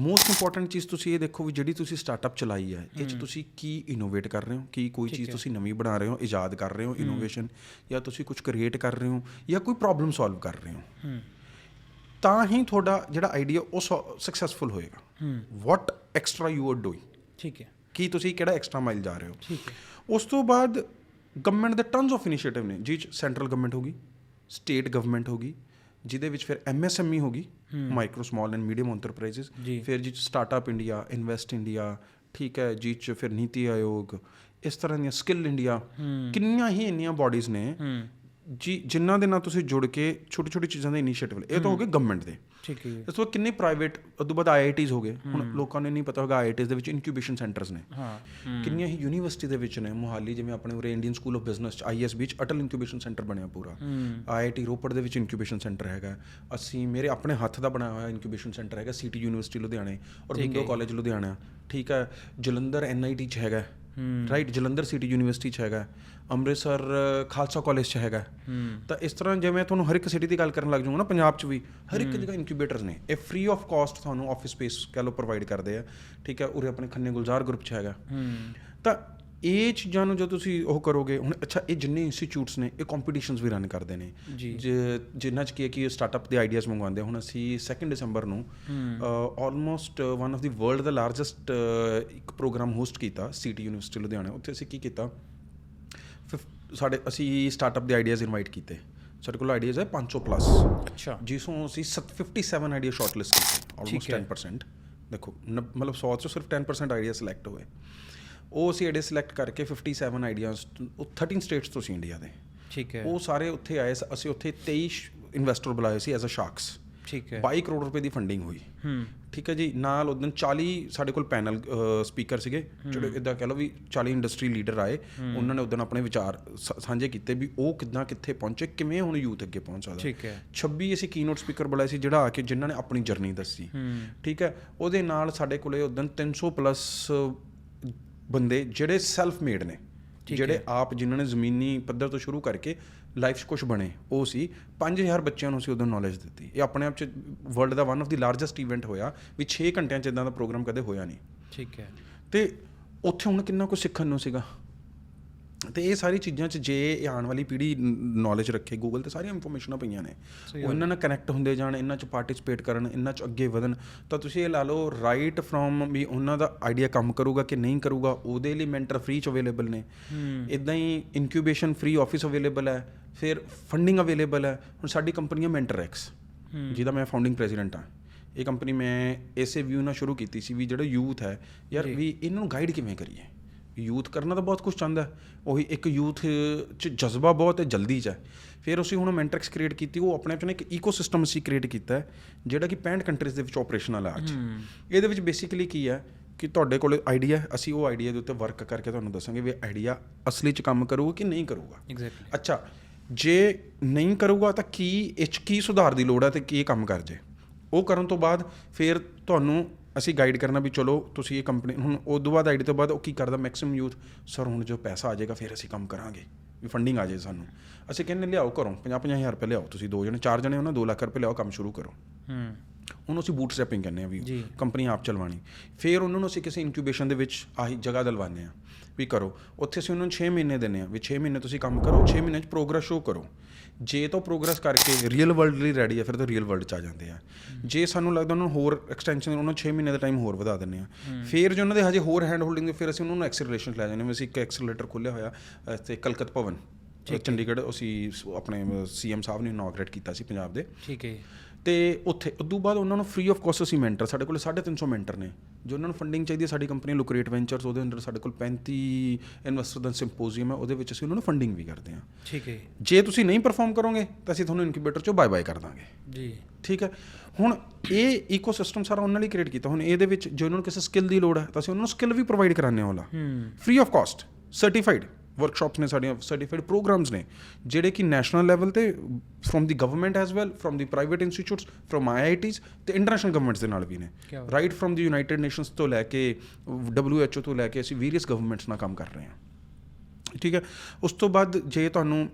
ਮੋਸਟ ਇੰਪੋਰਟੈਂਟ ਚੀਜ਼ ਤੁਸੀਂ ਇਹ ਦੇਖੋ ਵੀ ਜਿਹੜੀ ਤੁਸੀਂ ਸਟਾਰਟਅਪ ਚਲਾਈ ਹੈ ਇਹ ਚ ਤੁਸੀਂ ਕੀ ਇਨੋਵੇਟ ਕਰ ਰਹੇ ਹੋ? ਕੀ ਕੋਈ ਚੀਜ਼ ਤੁਸੀਂ ਨਵੀਂ ਬਣਾ ਰਹੇ ਹੋ ਇਜਾਦ ਕਰ ਰਹੇ ਹੋ ਇਨੋਵੇਸ਼ਨ ਜਾਂ ਤੁਸੀਂ ਕੁਝ ਕ੍ਰੀਏਟ ਕਰ ਰਹੇ ਹੋ ਜਾਂ ਕੋਈ ਪ੍ਰੋਬਲਮ ਸੋਲਵ ਕਰ ਰਹੇ ਹੋ? ਤਾਂ ਹੀ ਤੁਹਾਡਾ ਜਿਹੜਾ ਆਈਡੀਆ ਉਹ ਸਕਸੈਸਫੁਲ ਹੋਏਗਾ। What extra you are doing ਠੀਕ ਹੈ। ਕੀ ਤੁਸੀਂ ਕਿਹੜਾ ਐਕਸਟਰਾ ਮਾਈਲ ਜਾ ਰਹੇ ਹੋ? ਠੀਕ ਹੈ। ਉਸ ਤੋਂ ਬਾਅਦ ਗਵਰਨਮੈਂਟ ਦੇ ਟਨਸ ਆਫ ਇਨੀਸ਼ੀਏਟਿਵ ਨੇ 'ਚ ਸੈਂਟਰਲ ਗਵਰਨਮੈਂਟ ਹੋਗੀ ਸਟੇਟ ਗਵਰਨਮੈਂਟ ਹੋਗੀ ਜਿਹਦੇ ਵਿੱਚ ਫਿਰ ਐਮਐਸਐਮਈ ਹੋਗੀ micro small and medium enterprises ਜੀ। ਫਿਰ 'ਚ ਸਟਾਰਟਅਪ ਇੰਡੀਆ ਇਨਵੈਸਟ ਇੰਡੀਆ ਠੀਕ ਹੈ ਜਿਹ 'ਚ ਫਿਰ ਨੀਤੀ ਆਯੋਗ ਇਸ ਤਰ੍ਹਾਂ ਦੀਆਂ ਸਕਿੱਲ ਇੰਡੀਆ ਕਿੰਨੀਆਂ ਹੀ ਇੰਨੀਆਂ ਬਾਡੀਜ਼ ਨੇ। ਜੀ ਜਿਨ੍ਹਾਂ ਦੇ ਨਾਲ ਤੁਸੀਂ ਜੁੜ ਕੇ ਛੋਟੀ ਛੋਟੀ ਚੀਜ਼ਾਂ ਦੇ ਇਨੀਸ਼ੀਏਟਿਵ ਇਹ ਤਾਂ ਹੋ ਗਏ ਗਵਰਨਮੈਂਟ ਦੇ। ਠੀਕ ਹੈ। ਇਸ ਤੋਂ ਬਾਅਦ ਕਿੰਨੇ ਪ੍ਰਾਈਵੇਟ ਉਦੋਂ ਬਾਅਦ ਆਈਆਈਟੀਜ਼ ਹੋ ਗਏ। ਹੁਣ ਲੋਕਾਂ ਨੂੰ ਨਹੀਂ ਪਤਾ ਹੋਗਾ ਆਈਆਈਟੀਜ਼ ਦੇ ਵਿੱਚ ਇਨਕਿਊਬੇਸ਼ਨ ਸੈਂਟਰਸ ਨੇ। ਹਾਂ। ਕਿੰਨੀਆਂ ਹੀ ਯੂਨੀਵਰਸਿਟੀ ਦੇ ਵਿੱਚ ਨੇ ਮੁਹਾਲੀ ਜਿਵੇਂ ਆਪਣੇ ਉਰੇ Indian school of business IS ਵਿੱਚ ਅਟਲ ਇਨਕਿਊਬੇਸ਼ਨ ਸੈਂਟਰ ਬਣਿਆ ਪੂਰਾ। ਆਈਆਈਟੀ ਰੋਪੜ ਦੇ ਵਿੱਚ ਇਨਕਿਊਬੇਸ਼ਨ ਸੈਂਟਰ ਹੈਗਾ। ਅਸੀਂ ਮੇਰੇ ਆਪਣੇ ਹੱਥ ਦਾ ਬਣਾਇਆ ਹੋਇਆ ਇਨਕਿਊਬੇਸ਼ਨ ਸੈਂਟਰ ਹੈਗਾ ਸਿਟੀ ਯੂਨੀਵਰਸਿਟੀ ਲੁਧਿਆਣੇ ਔਰ ਬਿੰਦੋ ਕਾਲਜ ਲੁਧਿਆਣਾ। ਠੀਕ ਹੈ ਜਲੰਧਰ ਐਨਆਈਟੀ ਚ ਹੈਗਾ। ਰਾਈਟ ਜਲੰਧਰ ਸਿਟੀ ਯੂਨੀਵਰਸਿਟੀ ਚ ਹੈਗਾ ਅੰਮ੍ਰਿਤਸਰ ਖਾਲਸਾ ਕਾਲਜ ਚ ਹੈਗਾ। ਤਾਂ ਇਸ ਤਰ੍ਹਾਂ ਜਿਵੇਂ ਤੁਹਾਨੂੰ ਹਰ ਇੱਕ ਸਿਟੀ ਦੀ ਗੱਲ ਕਰਨ ਲੱਗ ਜਾਊਗਾ ਨਾ ਪੰਜਾਬ ਚ ਵੀ ਹਰ ਇੱਕ ਜਗ੍ਹਾ ਇਨਕਿਊਬੇਟਰਸ ਨੇ। ਇਹ ਫ੍ਰੀ ਆਫ ਕਾਸਟ ਤੁਹਾਨੂੰ ਆਫਿਸ ਸਪੇਸ ਕਹ ਲਓ ਪ੍ਰੋਵਾਈਡ ਕਰਦੇ ਆ। ਠੀਕ ਹੈ ਉਰੇ ਆਪਣੇ ਖੰਨੇ ਗੁਲਜ਼ਾਰ ਗਰੁੱਪ ਚ ਹੈਗਾ। ਤਾਂ ਇਹ ਚੀਜ਼ਾਂ ਨੂੰ ਜਦੋਂ ਤੁਸੀਂ ਉਹ ਕਰੋਗੇ ਹੁਣ ਅੱਛਾ ਇਹ ਜਿੰਨੇ ਇੰਸਟੀਚਿਊਟਸ ਨੇ ਇਹ ਕੰਪੀਟੀਸ਼ਨਸ ਵੀ ਰਨ ਕਰਦੇ ਨੇ। ਜੀ। ਜ- ਜਿਨ੍ਹਾਂ ਚ ਕੀ ਹੈ ਕਿ ਸਟਾਰਟਅਪ ਦੇ ਆਈਡੀਆਜ਼ ਮੰਗਵਾਉਂਦੇ। ਹੁਣ ਅਸੀਂ 2 ਦਸੰਬਰ ਨੂੰ almost one of the world the largest ਇੱਕ ਪ੍ਰੋਗਰਾਮ ਹੋਸਟ ਕੀਤਾ ਸਿਟੀ ਯੂਨੀਵਰਸਿਟੀ ਲੁਧਿਆਣਾ ਉੱਥੇ ਅਸੀਂ ਕੀ ਕੀਤਾ ਸਾਡੇ ਅਸੀਂ ਸਟਾਰਟਅਪ ਦੇ ਆਈਡੀਆਜ਼ ਇਨਵਾਈਟ ਕੀਤੇ। ਸਾਡੇ ਕੋਲ ਆਈਡੀਆਜ਼ ਹੈ 500 ਪਲੱਸ ਅੱਛਾ। ਜਿਸੋਂ ਅਸੀਂ ਸੱਤ- 57 ਆਈਡੀਆ ਸ਼ਾਰਟਲਿਸਟ ਕੀਤੇ ਆਲਮੋਸਟ 10% ਦੇਖੋ ਮਤਲਬ 100 ਚੋਂ ਸਿਰਫ 10% ਆਈਡੀਆ ਸਿਲੈਕਟ ਹੋਏ। ਉਹ ਅਸੀਂ ਆਈਡੀਆ ਸਿਲੈਕਟ ਕਰਕੇ 57 ਆਈਡੀਆਜ਼ ਉਹ 13 ਸਟੇਟਸ ਤੋਂ ਸੀ ਇੰਡੀਆ ਦੇ। ਠੀਕ ਹੈ। ਉਹ ਸਾਰੇ ਉੱਥੇ ਆਏ ਅਸੀਂ ਉੱਥੇ 23 ਇਨਵੈਸਟਰ ਬੁਲਾਏ ਸੀ ਐਜ਼ ਅ ਸ਼ਾਰਕਸ ਠੀਕ ਹੈ। 22 ਕਰੋੜ ਰੁਪਏ ਦੀ ਫੰਡਿੰਗ ਹੋਈ। ਹੂੰ। ਠੀਕ ਹੈ ਜੀ ਨਾਲ ਉਦੋਂ 40 ਸਾਡੇ ਕੋਲ ਪੈਨਲ ਸਪੀਕਰ ਸੀਗੇ ਜਿਹੜੇ ਇਦਾਂ ਕਹਿ ਲਓ ਵੀ 40 ਇੰਡਸਟਰੀ ਲੀਡਰ ਆਏ ਉਹਨਾਂ ਨੇ ਉਦੋਂ ਆਪਣੇ ਵਿਚਾਰ ਸਾਂਝੇ ਕੀਤੇ ਵੀ ਉਹ ਕਿੱਦਾਂ ਕਿੱਥੇ ਪਹੁੰਚੇ ਕਿਵੇਂ ਹੁਣ ਯੂਥ ਅੱਗੇ ਪਹੁੰਚ ਸਕਦਾ। ਠੀਕ ਹੈ। 26 ਅਸੀਂ ਕੀਨੋਟ ਸਪੀਕਰ ਬੁਲਾਏ ਸੀ ਜਿਹੜਾ ਆ ਕੇ ਜਿਨ੍ਹਾਂ ਨੇ ਆਪਣੀ ਜਰਨੀ ਦੱਸੀ। ਠੀਕ ਹੈ ਉਹਦੇ ਨਾਲ ਸਾਡੇ ਕੋਲੇ ਉਦੋਂ 300 ਪਲੱਸ ਬੰਦੇ ਜਿਹੜੇ ਸੈਲਫ ਮੇਡ ਨੇ ਜਿਹੜੇ ਆਪ ਜਿਨ੍ਹਾਂ ਨੇ ਜ਼ਮੀਨੀ ਪੱਧਰ ਤੋਂ ਸ਼ੁਰੂ ਕਰਕੇ ਲਾਈਫ 'ਚ ਕੁਝ ਬਣੇ ਉਹ ਸੀ 5000 ਬੱਚਿਆਂ ਨੂੰ ਅਸੀਂ ਉਦੋਂ ਨੌਲੇਜ ਦਿੱਤੀ। ਇਹ ਆਪਣੇ ਆਪ 'ਚ world the one of the largest event ਹੋਇਆ ਵੀ 6 ਘੰਟਿਆਂ 'ਚ ਇਦਾਂ ਦਾ ਪ੍ਰੋਗਰਾਮ ਕਦੇ ਹੋਇਆ ਨਹੀਂ। ਠੀਕ ਹੈ। ਤੇ ਉੱਥੇ ਹੁਣ ਕਿੰਨਾ ਕੁਝ ਸਿੱਖਣ ਨੂੰ ਸੀਗਾ? ਤੇ ਇਹ ਸਾਰੀ ਚੀਜ਼ਾਂ 'ਚ ਜੇ ਇਹ ਆਉਣ ਵਾਲੀ ਪੀੜ੍ਹੀ ਨੌਲੇਜ ਰੱਖੇ ਗੂਗਲ ਤੇ ਸਾਰੀਆਂ ਇਨਫੋਰਮੇਸ਼ਨਾਂ ਪਈਆਂ ਨੇ। ਉਹ ਇਹਨਾਂ ਨਾਲ ਕਨੈਕਟ ਹੁੰਦੇ ਜਾਣ ਇਹਨਾਂ 'ਚ ਪਾਰਟਿਸਿਪੇਟ ਕਰਨ ਇਹਨਾਂ 'ਚ ਅੱਗੇ ਵਧਣ। ਤਾਂ ਤੁਸੀਂ ਇਹ ਲਾ ਲਓ ਰਾਈਟ ਫਰੋਮ ਵੀ ਉਹਨਾਂ ਦਾ ਆਈਡੀਆ ਕੰਮ ਕਰੂਗਾ ਕਿ ਨਹੀਂ ਕਰੂਗਾ ਉਹਦੇ ਲਈ ਮੈਂਟਰ ਫ੍ਰੀ ਚ ਅਵੇਲੇਬਲ ਨੇ। ਇਦਾਂ ਹੀ ਇਨਕਿਊਬੇਸ਼ਨ ਫ੍ਰੀ ਆਫਿਸ ਅਵੇਲੇਬਲ ਹੈ ਫਿਰ ਫੰਡਿੰਗ ਅਵੇਲੇਬਲ ਹੈ। ਹੁਣ ਸਾਡੀ ਕੰਪਨੀ ਹੈ ਮੈਂਟਰ ਐਕਸ ਜਿਹਦਾ ਮੈਂ ਫਾਊਂਡਿੰਗ ਪ੍ਰੈਜ਼ੀਡੈਂਟ ਹਾਂ। ਇਹ ਕੰਪਨੀ ਮੈਂ ਇਸੇ ਵਿਊ ਨਾਲ ਸ਼ੁਰੂ ਕੀਤੀ ਸੀ ਵੀ ਜਿਹੜਾ ਯੂਥ ਹੈ ਯਾਰ ਵੀ ਇਹਨਾਂ ਨੂੰ ਗਾਈਡ ਕਿਵੇਂ ਕਰੀਏ? ਯੂਥ ਕਰਨਾ ਤਾਂ ਬਹੁਤ ਕੁਝ ਚਾਹੁੰਦਾ। ਉਹੀ ਇੱਕ ਯੂਥ ਚ ਜਜ਼ਬਾ ਬਹੁਤ ਹੈ ਜਲਦੀ ਚ ਹੈ। ਫਿਰ ਅਸੀਂ ਹੁਣ ਮੈਂਟਰੈਕਸ ਕ੍ਰੀਏਟ ਕੀਤੀ ਉਹ ਆਪਣੇ ਆਪ 'ਚ ਨਾ ਇੱਕ ਈਕੋਸਿਸਟਮ ਅਸੀਂ ਕ੍ਰੀਏਟ ਕੀਤਾ ਜਿਹੜਾ ਕਿ 65 ਕੰਟਰੀਜ਼ ਦੇ ਵਿੱਚ ਆਪਰੇਸ਼ਨਲ ਹੈ ਅੱਜ। ਇਹਦੇ ਵਿੱਚ ਬੇਸਿਕਲੀ ਕੀ ਹੈ ਕਿ ਤੁਹਾਡੇ ਕੋਲ ਆਈਡੀਆ ਅਸੀਂ ਉਹ ਆਈਡੀਆ ਦੇ ਉੱਤੇ ਵਰਕ ਕਰਕੇ ਤੁਹਾਨੂੰ ਦੱਸਾਂਗੇ ਵੀ ਆਈਡੀਆ ਅਸਲੀ ਚ ਕੰਮ ਕਰੂਗਾ ਕਿ ਨਹੀਂ ਕਰੂਗਾ। ਐਗਜ਼ੈਕਟਲੀ ਅੱਛਾ ਜੇ ਨਹੀਂ ਕਰੂਗਾ ਤਾਂ ਕੀ ਇਹ 'ਚ ਕੀ ਸੁਧਾਰ ਦੀ ਲੋੜ ਹੈ ਤੇ ਕੀ ਕੰਮ ਕਰ ਜੇ? ਉਹ ਕਰਨ ਤੋਂ ਬਾਅਦ ਫਿਰ ਤੁਹਾਨੂੰ ਅਸੀਂ ਗਾਈਡ ਕਰਨਾ ਵੀ ਚਲੋ ਤੁਸੀਂ ਇਹ ਕੰਪਨੀ ਹੁਣ ਉਸ ਤੋਂ ਬਾਅਦ ਆਈਡੀ ਤੋਂ ਬਾਅਦ ਉਹ ਕੀ ਕਰਦਾ? ਮੈਕਸਿਮਮ ਯੂਥ ਸਰ ਹੁਣ ਜੋ ਪੈਸਾ ਆ ਜਾਏਗਾ ਫਿਰ ਅਸੀਂ ਕੰਮ ਕਰਾਂਗੇ। ਵੀ ਫੰਡਿੰਗ ਆ ਜਾਏ ਸਾਨੂੰ। ਅਸੀਂ ਕਹਿੰਦੇ ਲਿਆਓ ਘਰੋਂ 50 ਹਜ਼ਾਰ ਰੁਪਏ ਲਿਆਓ ਤੁਸੀਂ ਦੋ ਜਣੇ ਚਾਰ ਜਣੇ ਹੋ ਨਾ 2 ਲੱਖ ਰੁਪਏ ਲਿਆਓ ਕੰਮ ਸ਼ੁਰੂ ਕਰੋ। ਹੂੰ। ਉਹਨੂੰ ਅਸੀਂ ਬੂਟ ਸਟੈਪਿੰਗ ਕਹਿੰਦੇ ਆ ਵੀ। ਕੰਪਨੀ ਆਪ ਚਲਵਾਣੀ। ਫਿਰ ਉਹਨਾਂ ਨੂੰ ਅਸੀਂ ਕਿਸੇ ਇਨਕਿਊਬੇਸ਼ਨ ਦੇ ਵਿੱਚ ਆਹੀ ਜਗ੍ਹਾ ਦਿਲਵਾਉਂਦੇ ਆ ਵੀ ਕਰੋ। ਉੱਥੇ ਅਸੀਂ ਉਹਨਾਂ ਨੂੰ 6 ਮਹੀਨੇ ਦਿੰਦੇ ਆ ਵੀ 6 ਮਹੀਨੇ ਤੁਸੀਂ ਕੰਮ ਕਰੋ 6 ਮਹੀਨੇ 'ਚ ਪ੍ਰੋਗਰੈਸ ਸ਼ੋ ਕਰੋ। ਜੇ ਤਾਂ ਪ੍ਰੋਗਰੈਸ ਕਰਕੇ ਰੀਅਲ ਵਰਲਡ ਲਈ ਰੈਡੀ ਆ ਫਿਰ ਤਾਂ ਰੀਅਲ ਵਰਲਡ 'ਚ ਆ ਜਾਂਦੇ ਆ। ਜੇ ਸਾਨੂੰ ਲੱਗਦਾ ਉਹਨਾਂ ਨੂੰ ਹੋਰ ਐਕਸਟੈਂਸ਼ਨ ਉਹਨਾਂ ਨੂੰ 6 ਮਹੀਨੇ ਦਾ ਟਾਈਮ ਹੋਰ ਵਧਾ ਦਿੰਦੇ ਆ। ਫਿਰ ਜੇ ਉਹਨਾਂ ਦੇ ਹਜੇ ਹੋਰ ਹੈਂਡ ਹੋਲਡਿੰਗ ਫਿਰ ਅਸੀਂ ਉਹਨਾਂ ਨੂੰ ਐਕਸਲਰੇਸ਼ਨ ਲੈ ਜਾਂਦੇ ਹਾਂ। ਅਸੀਂ ਇੱਕ ਐਕਸਲਰੇਟਰ ਖੋਲ੍ਹਿਆ ਹੋਇਆ ਇੱਥੇ ਕਲਕੱਤ ਭਵਨ ਚੰਡੀਗੜ੍ਹ ਅਸੀਂ ਆਪਣੇ ਸੀਐਮ ਸਾਹਿਬ ਨੇ ਇਨੋਗਰੇਟ ਕੀਤਾ ਸੀ ਪੰਜਾਬ ਦੇ। ਠੀਕ ਹੈ। ਤੇ ਉੱਥੇ ਉਦੋਂ ਬਾਅਦ ਉਹਨਾਂ ਨੂੰ ਫ੍ਰੀ ਆਫ ਕਾਸਟ ਅਸੀਂ ਮੈਂਟਰ ਸਾਡੇ ਕੋਲ 350 ਮੈਂਟਰ ਨੇ। ਜੋ ਉਹਨਾਂ ਨੂੰ ਫੰਡਿੰਗ ਚਾਹੀਦੀ ਹੈ ਸਾਡੀ ਕੰਪਨੀ ਲੁਕਰੇਟ ਵੈਂਚਰਸ ਉਹਦੇ ਅੰਦਰ ਸਾਡੇ ਕੋਲ 35 ਇਨਵੈਸਟਰ ਦਾ ਸਿੰਪੋਜ਼ੀਅਮ ਹੈ ਉਹਦੇ ਵਿੱਚ ਅਸੀਂ ਉਹਨਾਂ ਨੂੰ ਫੰਡਿੰਗ ਵੀ ਕਰਦੇ ਹਾਂ। ਠੀਕ ਹੈ। ਜੇ ਤੁਸੀਂ ਨਹੀਂ ਪਰਫਾਰਮ ਕਰੋਗੇ ਤਾਂ ਅਸੀਂ ਤੁਹਾਨੂੰ ਇਨਕਿਊਬੇਟਰ ਚੋਂ ਬਾਏ ਬਾਏ ਕਰ ਦਾਂਗੇ। ਜੀ। ਠੀਕ ਹੈ? ਹੁਣ ਇਹ ਈਕੋਸਿਸਟਮ ਸਾਰਾ ਉਹਨਾਂ ਲਈ ਕ੍ਰੀਏਟ ਕੀਤਾ। ਹੁਣ ਇਹਦੇ ਵਿੱਚ ਜੇ ਉਹਨਾਂ ਨੂੰ ਕਿਸੇ ਸਕਿੱਲ ਦੀ ਲੋੜ ਹੈ ਤਾਂ ਅਸੀਂ ਉਹਨਾਂ ਨੂੰ ਸਕਿੱਲ ਵੀ ਪ੍ਰੋਵਾਈਡ ਕਰਾਉਂਦੇ ਹਾਂ ਉਹਲਾ free of cost certified workshops ਨੇ ਸਾਡੀਆਂ ਸਰਟੀਫਾਈਡ ਪ੍ਰੋਗਰਾਮਸ ਨੇ ਜਿਹੜੇ ਕਿ ਨੈਸ਼ਨਲ ਲੈਵਲ ਤੇ from the government as well from the private institutes from IITs ਤੇ ਇੰਟਰਨੈਸ਼ਨਲ ਗਵਰਨਮੈਂਟਸ ਦੇ ਨਾਲ ਵੀ ਨੇ। Right from the United Nations ਤੋਂ ਲੈ ਕੇ WHO ਤੋਂ ਲੈ ਕੇ ਅਸੀਂ ਵੇਰੀਅਸ ਗਵਰਨਮੈਂਟਸ ਨਾਲ ਕੰਮ ਕਰ ਰਹੇ ਹਾਂ। ਠੀਕ ਹੈ? ਉਸ ਤੋਂ ਬਾਅਦ ਜੇ ਤੁਹਾਨੂੰ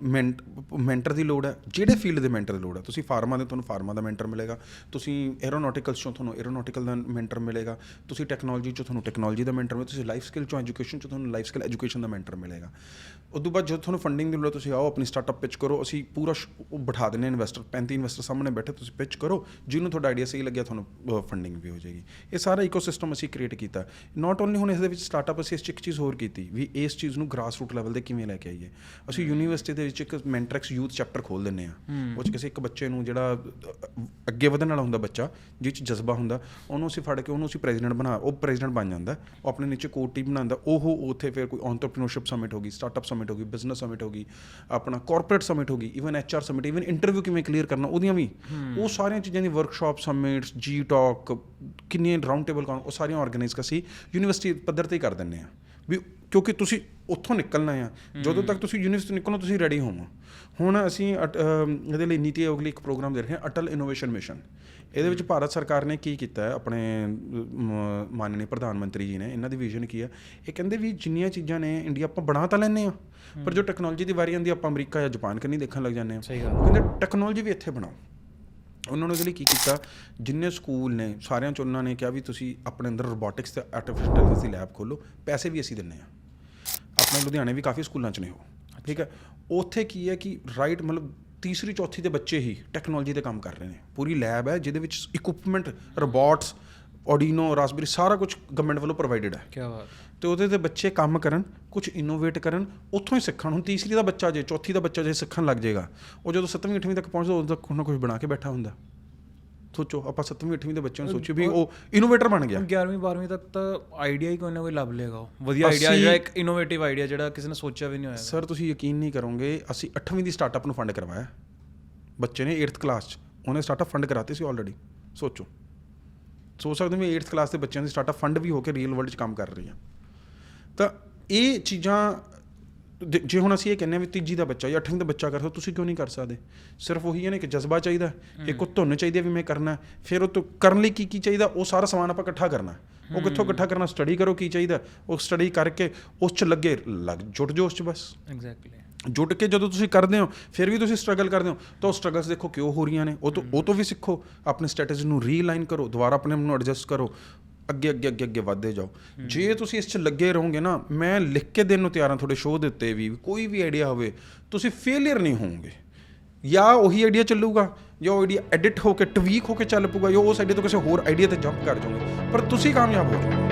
ਮੈਂਟਰ ਦੀ ਲੋੜ ਹੈ, ਜਿਹੜੇ ਫੀਲਡ ਦੇ ਮੈਂਟਰ ਦੀ ਲੋੜ ਹੈ, ਤੁਸੀਂ ਫਾਰਮਾ ਦੇ, ਤੁਹਾਨੂੰ ਫਾਰਮਾ ਦਾ ਮੈਂਟਰ ਮਿਲੇਗਾ, ਤੁਸੀਂ ਐਰੋਨੋਟਿਕਲਸ ਚੋਂ ਤੁਹਾਨੂੰ ਐਰੋਨੋਟਿਕਲ ਦਾ ਮੈਂਟਰ ਮਿਲੇਗਾ, ਤੁਸੀਂ ਟੈਕਨੋਲੋਜੀ ਚੋਂ ਤੁਹਾਨੂੰ ਟੈਕਨੋਲੋਜੀ ਦਾ ਮੈਂਟਰ ਮਿਲੇਗਾ, ਤੁਸੀਂ ਲਾਈਫ ਸਕਿੱਲ ਚੋਂ ਐਜੂਕੇਸ਼ਨ ਚੋਂ ਤੁਹਾਨੂੰ ਲਾਈਫ ਸਕਿੱਲ ਐਜੂਕੇਸ਼ਨ ਦਾ ਮੈਂਟਰ ਮਿਲੇਗਾ। ਉਸ ਤੋਂ ਬਾਅਦ ਜਦੋਂ ਤੁਹਾਨੂੰ ਫੰਡਿੰਗ ਦੀ ਲੋੜ ਹੈ, ਤੁਸੀਂ ਆਓ, ਆਪਣੀ ਸਟਾਰਟਅਪ ਪਿਚ ਕਰੋ, ਅਸੀਂ ਪੂਰਾ ਉਹ ਬਿਠਾ ਦਿੰਦੇ ਹਾਂ ਇਨਵੈਸਟਰ 35 ਇਨਵੈਸਟਰ ਸਾਹਮਣੇ ਬੈਠੇ, ਤੁਸੀਂ ਪਿਚ ਕਰੋ, ਜਿਹਨੂੰ ਤੁਹਾਡਾ ਆਈਡੀਆ ਸਹੀ ਲੱਗਿਆ, ਤੁਹਾਨੂੰ ਫੰਡਿੰਗ ਵੀ ਹੋ ਜਾਏਗੀ। ਇਹ ਸਾਰਾ ਇਕੋਸਿਸਟਮ ਅਸੀਂ ਕ੍ਰੀਏਟ ਕੀਤਾ। ਨਾਟ ਓਨਲੀ ਹੁਣ ਇਸ ਦੇ ਵਿੱਚ ਸਟਾਰਟਅਪ ਅਸੀਂ ਇਸ 'ਚ ਇੱਕ ਚੀਜ਼ ਹੋਰ ਕੀਤੀ, ਵੀ ਇਸ ਚੀਜ਼ ਨੂੰ ਗ੍ਰਾਸ ਰੂਟ ਲੈਵਲ ਤੇ ਕਿਵੇਂ ਲੈ ਕੇ ਆਈਏ? ਅਸੀਂ ਯੂਨੀਵਰਸਿਟੀ ਦੇ ਵਿੱਚ ਇੱਕ ਮੈਂਟਰੈਕਸ ਯੂਥ ਚੈਪਟਰ ਖੋਲ ਦਿੰਨੇ ਆ ਉਹ 'ਚ ਕਿਸੇ ਇੱਕ ਬੱਚੇ ਨੂੰ ਜਿਹੜਾ ਅੱਗੇ ਵਧਣ ਵਾਲਾ ਹੁੰਦਾ ਬੱਚਾ ਜਿਹ 'ਚ ਜਜ਼ਬਾ ਹੁੰਦਾ ਉਹਨੂੰ ਅਸੀਂ ਫੜ ਕੇ ਉਹਨੂੰ ਅਸੀਂ ਪ੍ਰੈਜ਼ੀਡੈਂਟ ਬਣਾ ਉਹ ਪ੍ਰੈਜ਼ੀਡੈਂਟ ਬਣ ਜਾਂਦਾ। ਉਹ ਆਪਣੇ ਨੀਚੇ ਕੋਰ ਟੀਮ ਬਣਾਉਂਦਾ। ਉਹ ਉੱਥੇ ਫਿਰ ਕੋਈ ਐਂਟਰਪ੍ਰੀਨਿਓਰਸ਼ਿਪ ਸਮਿਟ ਹੋ ਗਈ ਸਟਾਰਟਅਪ ਸਮਿਟ ਹੋ ਗਈ ਬਿਜ਼ਨਸ ਸਮਿਟ ਹੋ ਗਈ ਆਪਣਾ ਕਾਰਪੋਰੇਟ ਸਮਿਟ ਹੋ ਗਈ even HR summit even interview ਕਿਵੇਂ ਕਲੀਅਰ ਕਰਨਾ ਉਹਦੀਆਂ ਵੀ। ਉਹ ਸਾਰੀਆਂ ਚੀਜ਼ਾਂ ਦੀ ਵਰਕਸ਼ਾਪ ਸਮਿਟਸ ਜੀ ਟਾਕ ਕਿੰਨੇ ਰਾਉਂਡ ਟੇਬਲ ਉਹ ਸਾਰੀਆਂ ਆਰਗੇਨਾਈਜ਼ ਅਸੀਂ ਯੂਨੀਵਰਸਿਟੀ ਪੱਧਰ ਤੇ ਹੀ ਕਰ ਦਿੰਨੇ ਆ ਵੀ ਕਿਉਂਕਿ ਤੁਸੀਂ ਉੱਥੋਂ ਨਿਕਲਣਾ ਆ। ਜਦੋਂ ਤੱਕ ਤੁਸੀਂ ਯੂਨੀਵਰਸਿਟੀ ਨਿਕਲੋ ਤੁਸੀਂ ਰੈਡੀ ਹੋਵੋ ਹੁਣ ਅਸੀਂ ਇਹਦੇ ਲਈ ਨੀਤੀ ਆਯੋਗ ਲਈ ਇੱਕ ਪ੍ਰੋਗਰਾਮ ਦੇ ਰਹੇ ਹਾਂ ਅਟਲ ਇਨੋਵੇਸ਼ਨ ਮਿਸ਼ਨ ਇਹਦੇ ਵਿੱਚ ਭਾਰਤ ਸਰਕਾਰ ਨੇ ਕੀ ਕੀਤਾ ਹੈ? ਆਪਣੇ ਮ- ਮਾਨनीय ਪ੍ਰਧਾਨ ਮੰਤਰੀ ਜੀ ਨੇ ਇਹਨਾਂ ਦੀ ਵਿਜ਼ਨ ਕੀ ਹੈ? ਇਹ ਕਹਿੰਦੇ ਵੀ ਜਿੰਨੀਆਂ ਚੀਜ਼ਾਂ ਨੇ ਇੰਡੀਆ ਆਪਾਂ ਬਣਾ ਤਾਂ ਲੈਂਦੇ ਆ ਪਰ ਜੋ ਟੈਕਨੋਲੋਜੀ ਦੀ ਵਾਰੀ ਆਉਂਦੀ ਆਪਾਂ ਅਮਰੀਕਾ ਜਾਂ ਜਾਪਾਨ ਕੰਨੀ ਦੇਖਣ ਲੱਗ ਜਾਂਦੇ ਆ ਸਹੀ ਗੱਲ ਉਹ ਕਹਿੰਦੇ ਟੈਕਨੋਲੋਜੀ ਵੀ ਇੱਥੇ ਬਣਾਓ। ਉਹਨਾਂ ਨੇ ਉਹਦੇ ਲਈ ਕੀ ਕੀਤਾ, ਜਿੰਨੇ ਸਕੂਲ ਨੇ, ਸਾਰਿਆਂ ਚ ਉਹਨਾਂ ਨੇ ਕਿਹਾ ਵੀ ਤੁਸੀਂ ਆਪਣੇ ਅੰਦਰ ਰੋਬੋਟਿਕਸ ਤੇ ਆਰਟੀਫੀਸ਼ੀਅਲ ਇੰਟੈਲੀਜੈਂਸ ਦੀ ਲੈਬ ਖੋਲੋ ਪੈਸੇ ਵੀ ਅਸੀਂ ਦਿੰਨੇ ਆ। ਆਪਣੇ ਲੁਧਿਆਣੇ ਵੀ ਕਾਫੀ ਸਕੂਲਾਂ ਚ ਨੇ ਉਹ, ਠੀਕ ਹੈ? ਉੱਥੇ ਕੀ ਹੈ ਕਿ ਰਾਈਟ ਮਤਲਬ ਤੀਸਰੀ ਚੌਥੀ ਦੇ ਬੱਚੇ ਹੀ ਟੈਕਨੋਲੋਜੀ ਤੇ ਕੰਮ ਕਰ ਰਹੇ ਨੇ। ਪੂਰੀ ਲੈਬ ਹੈ, ਜਿਹਦੇ ਵਿੱਚ ਇਕਵਿਪਮੈਂਟ ਰੋਬੋਟਸ ਆਰਡੀਨੋ ਰਾਸਬੇਰੀ ਸਾਰਾ ਕੁਝ ਗਵਰਨਮੈਂਟ ਵੱਲੋਂ ਪ੍ਰੋਵਾਈਡਡ ਹੈ। ਕੀ ਬਾਤ ਤੇ ਉਹਦੇ ਤੇ ਬੱਚੇ ਕੰਮ ਕਰਨ ਕੁਝ ਇਨੋਵੇਟ ਕਰਨ ਉੱਥੋਂ ਹੀ ਸਿੱਖਣ। ਹੁਣ ਤੀਸਰੀ ਦਾ ਬੱਚਾ ਜੇ ਚੌਥੀ ਦਾ ਬੱਚਾ ਜੇ ਸਿੱਖਣ ਲੱਗ ਜਾਏਗਾ ਉਹ ਜਦੋਂ 7ਵੀਂ 8ਵੀਂ ਤੱਕ ਪਹੁੰਚਦਾ ਉਦੋਂ ਤੱਕ ਨਾ ਕੁਝ ਬਣਾ ਕੇ ਬੈਠਾ ਹੁੰਦਾ। ਸੋਚੋ ਆਪਾਂ 7ਵੀਂ 8ਵੀਂ ਦੇ ਬੱਚਿਆਂ ਨੂੰ ਸੋਚੋ ਵੀ ਉਹ ਇਨੋਵੇਟਰ ਬਣ ਗਿਆ। 11ਵੀਂ 12ਵੀਂ ਤੱਕ ਤਾਂ ਆਈਡੀਆ ਹੀ ਕੋਈ ਨਾ ਕੋਈ ਲੱਭ ਲੇਗਾ ਉਹ। ਵਧੀਆ ਆਈਡੀਆ ਜਿਹੜਾ ਇੱਕ ਇਨੋਵੇਟਿਵ ਆਈਡੀਆ ਜਿਹੜਾ ਕਿਸੇ ਨੇ ਸੋਚਿਆ ਵੀ ਨਹੀਂ ਹੋਇਆ। ਸਰ ਤੁਸੀਂ ਯਕੀਨ ਨਹੀਂ ਕਰੋਗੇ ਅਸੀਂ 8ਵੀਂ ਦੀ ਸਟਾਰਟਅਪ ਨੂੰ ਫੰਡ ਕਰਵਾਇਆ। ਬੱਚੇ ਨੇ 8th ਕਲਾਸ 'ਚ ਉਹਨੇ ਸਟਾਰਟਅਪ ਫੰਡ ਕਰਾਤੇ ਸੀ ਆਲਰੇਡੀ ਸੋਚੋ। ਸੋਚ ਸਕਦੇ ਹੋ ਵੀ 8th ਕਲਾਸ ਦੇ ਬੱਚਿਆਂ ਦੀ ਸਟਾਰਟਅਪ ਫੰਡ ਵੀ ਹੋ ਕੇ ਰੀਅਲ ਵਰਲਡ 'ਚ ਕੰਮ ਕਰ ਰਹੀ ਆ ਤਾਂ ਇਹ ਚੀਜ਼ਾਂ ਜੇ- ਹੁਣ ਅਸੀਂ ਇਹ ਕਹਿੰਦੇ ਹਾਂ ਵੀ ਤੀਜੀ ਦਾ ਬੱਚਾ ਜਾਂ 8ਵੀਂ ਦਾ ਬੱਚਾ ਕਰਦਾ ਤੁਸੀਂ ਕਿਉਂ ਨਹੀਂ ਕਰ ਸਕਦੇ? ਸਿਰਫ ਉਹੀ ਹੈ ਨਾ ਕਿ ਜਜ਼ਬਾ ਚਾਹੀਦਾ ਹੈ, ਇੱਕ ਉਹ ਧੁੰਨ ਚਾਹੀਦੀ ਹੈ ਵੀ ਮੈਂ ਕਰਨਾ ਹੈ। ਫਿਰ ਉਹ ਤੋਂ ਕਰਨ ਲਈ ਕੀ ਕੀ ਚਾਹੀਦਾ? ਉਹ ਸਾਰਾ ਸਮਾਨ ਆਪਾਂ ਇਕੱਠਾ ਕਰਨਾ ਹੈ। ਉਹ ਕਿੱਥੋਂ ਇਕੱਠਾ ਕਰਨਾ ਸਟੱਡੀ ਕਰੋ ਕੀ ਚਾਹੀਦਾ ਉਹ ਸਟੱਡੀ ਕਰਕੇ ਉਸ 'ਚ ਲੱਗੇ ਲੱਗ ਜੁਟ ਜੋ ਉਸ 'ਚ ਬਸ। ਐਗਜ਼ੈਕਟਲੀ ਜੁਟ ਕੇ ਜਦੋਂ ਤੁਸੀਂ ਕਰਦੇ ਹੋ, ਫਿਰ ਵੀ ਤੁਸੀਂ ਸਟਰਗਲ ਕਰਦੇ ਹੋ, ਤਾਂ ਉਹ ਸਟਰਗਲਸ ਦੇਖੋ ਕਿਉਂ ਹੋ ਰਹੀਆਂ ਨੇ? ਉਹ ਤੋਂ ਉਹ ਤੋਂ ਵੀ ਸਿੱਖੋ, ਆਪਣੇ ਸਟ੍ਰੈਟਜੀ ਨੂੰ ਰੀਲਾਈਨ ਕਰੋ, ਦੁਬਾਰਾ ਆਪਣੇ ਆਪ ਨੂੰ ਐਡਜਸਟ ਕਰੋ, ਅੱਗੇ ਅੱਗੇ ਅੱਗੇ ਅੱਗੇ ਵਧਦੇ ਜਾਓ। ਜੇ ਤੁਸੀਂ ਇਸ 'ਚ ਲੱਗੇ ਰਹੋਗੇ ਨਾ, ਮੈਂ ਲਿਖ ਕੇ ਦੇਣ ਨੂੰ ਤਿਆਰ ਹਾਂ ਤੁਹਾਡੇ ਸ਼ੋਅ ਦੇ ਉੱਤੇ ਵੀ, ਕੋਈ ਵੀ ਆਈਡੀਆ ਹੋਵੇ, ਤੁਸੀਂ ਫੇਲਿਅਰ ਨਹੀਂ ਹੋਵੋਗੇ। ਜਾਂ ਉਹੀ ਆਈਡੀਆ ਚੱਲੂਗਾ, ਜਾਂ ਉਹ ਆਈਡੀਆ ਐਡਿਟ ਹੋ ਕੇ ਟਵੀਕ ਹੋ ਕੇ ਚੱਲ ਪੂਗਾ ਜਾਂ ਉਸ ਆਈਡੀਆ ਤੋਂ ਕਿਸੇ ਹੋਰ ਆਈਡੀਆ ਤੇ ਜੰਪ ਕਰ ਜਾਓਗੇ। ਪਰ ਤੁਸੀਂ ਕਾਮਯਾਬ ਹੋ ਜਾਓਗੇ।